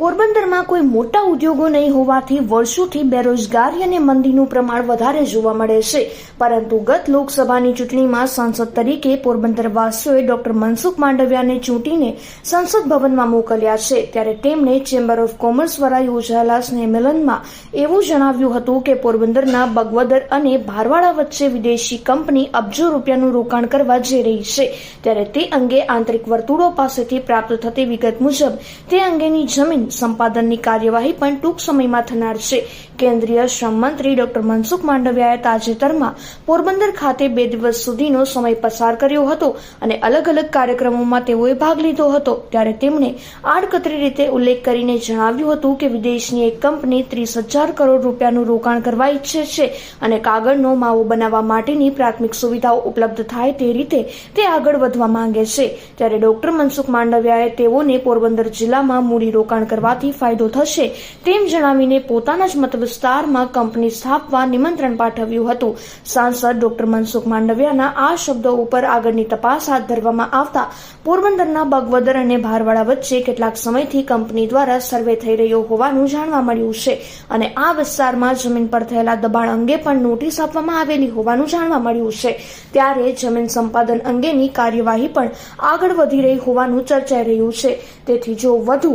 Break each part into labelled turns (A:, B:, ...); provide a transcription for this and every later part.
A: પોરબંદરમાં કોઈ મોટા ઉદ્યોગો નહીં હોવાથી વર્ષોથી બેરોજગારી અને મંદીનું પ્રમાણ વધારે જોવા મળે છે. પરંતુ ગત લોકસભાની ચૂંટણીમાં સાંસદ તરીકે પોરબંદર વાસીઓએ ડોક્ટર મનસુખ માંડવિયાને ચૂંટીને સંસદ ભવનમાં મોકલ્યા છે. ત્યારે તેમણે ચેમ્બર ઓફ કોમર્સ દ્વારા યોજાયેલા સ્નેહમિલનમાં એવું જણાવ્યું હતું કે પોરબંદરના બગવદર અને ભારવાડા વચ્ચે વિદેશી કંપની અબજો રૂપિયાનું રોકાણ કરવા જઈ રહી છે. ત્યારે તે અંગે આંતરિક વર્તુળો પાસેથી પ્રાપ્ત થતી વિગત મુજબ તે અંગેની જમીન સંપાદનની કાર્યવાહી પણ ટૂંક સમયમાં થનાર છે. કેન્દ્રીય શ્રમ મંત્રી ડોક્ટર મનસુખ માંડવિયાએ તાજેતરમાં પોરબંદર ખાતે બે દિવસ સુધીનો સમય પસાર કર્યો હતો અને અલગ અલગ કાર્યક્રમોમાં તેઓએ ભાગ લીધો હતો. ત્યારે તેમણે આડકતરી રીતે ઉલ્લેખ કરીને જણાવ્યું હતું કે વિદેશની એક કંપની ત્રીસ હજાર કરોડ રૂપિયાનું રોકાણ કરવા ઈચ્છે છે અને કાગળનો માવો બનાવવા માટેની પ્રાથમિક સુવિધાઓ ઉપલબ્ધ થાય તે રીતે તે આગળ વધવા માંગે છે. ત્યારે ડોક્ટર મનસુખ માંડવિયાએ તેઓને પોરબંદર જિલ્લામાં મૂડી રોકાણ કરવાથી ફાયદો થશે તેમ જણાવીને પોતાના જ મત વિસ્તારમાં કંપની સ્થાપવા નિમંત્રણ પાઠવ્યું હતું. સાંસદ ડોક્ટર મનસુખ માંડવિયાના આ શબ્દો ઉપર આગળની તપાસ હાથ ધરવામાં આવતા પોરબંદરના બગવદર અને ભારવાડા વચ્ચે કેટલાક સમયથી કંપની દ્વારા સર્વે થઈ રહ્યો હોવાનું જાણવા મળ્યું છે અને આ વિસ્તારમાં જમીન પર થયેલા દબાણ અંગે પણ નોટિસ આપવામાં આવેલી હોવાનું જાણવા મળ્યું છે. ત્યારે જમીન સંપાદન અંગેની કાર્યવાહી પણ આગળ વધી રહી હોવાનું ચર્ચાઈ રહ્યું છે. તેથી જો વધુ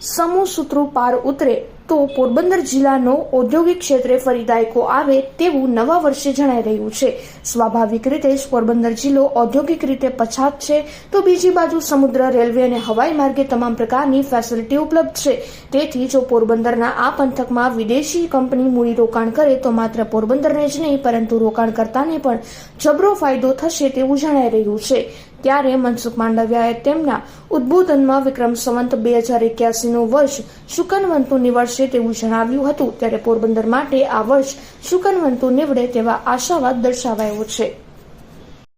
A: સમૂહ સૂત્રો પાર ઉતરે તો પોરબંદર જિલ્લાનો ઔદ્યોગિક ક્ષેત્રે ફરી દાયકો આવે તેવું નવા વર્ષે જણાઈ રહ્યું છે. સ્વાભાવિક રીતે પોરબંદર જિલ્લો ઔદ્યોગિક રીતે પછાત છે તો બીજી બાજુ સમુદ્ર, રેલવે અને હવાઈ માર્ગે તમામ પ્રકારની ફેસિલિટી ઉપલબ્ધ છે. તેથી જો પોરબંદરના આ પંથકમાં વિદેશી કંપની મૂડીરોકાણ કરે તો માત્ર પોરબંદરને જ નહીં, પરંતુ રોકાણકર્તાને પણ જબરો ફાયદો થશે તેવું જણાઈ રહ્યું છે. ત્યારે મનસુખ માંડવિયાએ તેમના ઉદ્બોધનમાં વિક્રમ સંવંત બે હજાર એક્યાસીનું વર્ષ શુકનવંતુ નીવડશે તેવું જણાવ્યું હતું. ત્યારે પોરબંદર માટે આ વર્ષ શુકનવંતુ નીવડે તેવા આશાવાદ દર્શાવાયો છે.